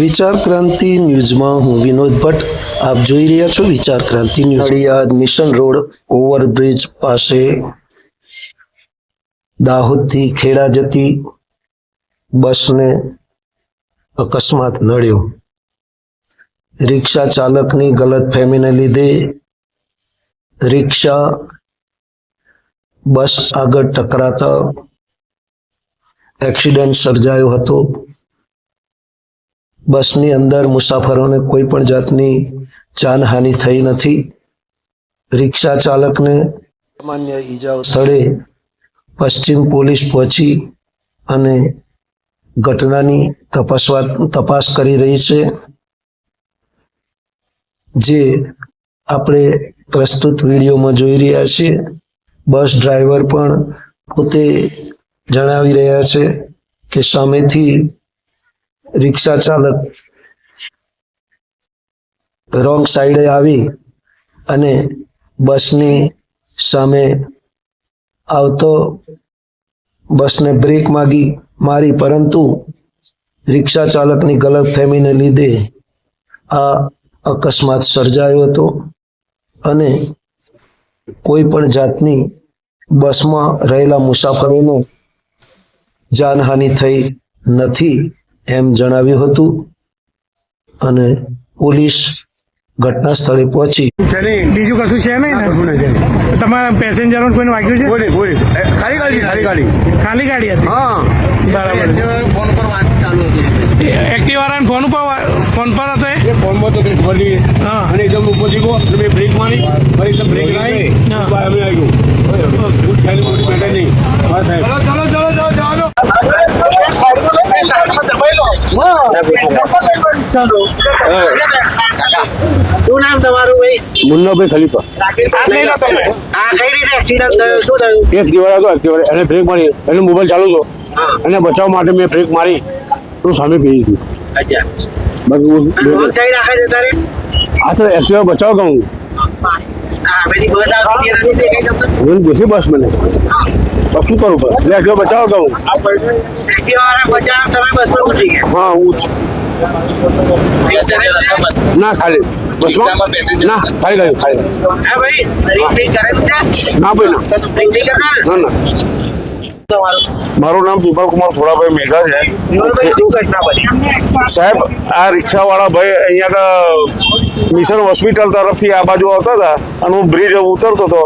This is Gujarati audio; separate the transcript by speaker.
Speaker 1: વિચાર ક્રાંતિ ન્યૂઝમાં હું વિનોદ ભટ્ટ. આપ જોઈ રહ્યા છો Vichar Kranti news. Nadiad mission road overbridge પાસે દાહોદથી ખેડા જતી બસને અકસ્માત નડ્યો. રિક્ષા ચાલકની ગલત ફેમીને લીધે રિક્ષા બસ આગળ ટકરાતા એક્સિડન્ટ સર્જાયો હતો. બસની અંદર મુસાફરોને કોઈ પણ જાતની જાનહાનિ થઈ નથી. રિક્ષા ચાલકને સામાન્ય ઈજાઓ સ્થળે પશ્ચિમ પોલીસ પહોંચી અને ઘટનાની તપાસવા, તપાસ કરી રહી છે. જે આપણે પ્રસ્તુત વિડીયોમાં જોઈ રહ્યા છીએ. બસ ડ્રાઈવર પણ પોતે જણાવી રહ્યા છે કે સામેથી રિક્ષા ચાલક રોંગ સાઈડે આવી અને બસની સામે આવતો, બસને બ્રેક માગી મારી, પરંતુ રિક્ષા ચાલકની ગલત ફેમીને લીધે આ અકસ્માત સર્જાયો હતો અને કોઈ પણ જાતની બસમાં રહેલા મુસાફરોને જાનહાનિ થઈ નથી. એમ જણાવ્યું હતું અને પોલીસ ઘટના સ્થળે પહોંચી.
Speaker 2: નહીં
Speaker 3: બીજું કશું છે નહીં તમારા પેસેન્જરો કોઈને વાગ્યું છે?
Speaker 2: ખાલી ગાડી ખાલી ગાડી.
Speaker 3: ખાલી ગાડી હતી?
Speaker 2: હા.
Speaker 3: બરાબર.
Speaker 4: ફોન પર વાત ચાલુ હતી.
Speaker 3: એક્ટિવા વાળાને ફોન ઉપર ફોન પર હતો એ?
Speaker 2: એ ફોનમાં તો કંઈક વળી
Speaker 3: હા.
Speaker 2: અને એકદમ ઉપર ગયો મેં બ્રેક મારી. ફરી એકદમ બ્રેક લાવી. અમે આવી ગયું ભૂત ખાલી મોટી બેઠા નહીં હા સાહેબ ચલો ચલો ચલો ચલો ચલો
Speaker 5: શું નામ તમારું ભાઈ?
Speaker 2: મુન્નાભાઈ ખલીફા.
Speaker 5: આ કઈ રીતે એક્સિડન્ટ થયો? શું થયું?
Speaker 2: એક દિવાળ હતો એક્ટિવા એને બ્રેક મારી. એનો મોબાઈલ ચાલુ હતો. અને બચાવ માટે મેં બ્રેક મારી. તો સામે પી ગયું
Speaker 5: અચ્છા.
Speaker 2: બાકી હું
Speaker 5: રાખે છે તારે?
Speaker 2: આ તો એક્ટિવા બચાવ કહું.
Speaker 5: બસ
Speaker 2: હું બેસી બસ મને. બસ શું કરું પણ? બચાવ કહું. હા હું ના ખાલી. બસમાં ના ખાલી ગયું ખાલી
Speaker 5: હા ભાઈ રિંગ રિંગ કરે બીજા
Speaker 2: ના ભાઈ ના.
Speaker 5: રિંગ રિંગ કરતા? ના
Speaker 2: ના. મારું નામ વિમલ કુમાર ફોડાભાઈ મેઘા છે. સાહેબ આ રિક્ષાવાળા ભાઈ અહીંયા મિશન હોસ્પિટલ તરફથી આ બાજુ આવતા હતા અને હું બ્રિજ ઉતરતો હતો.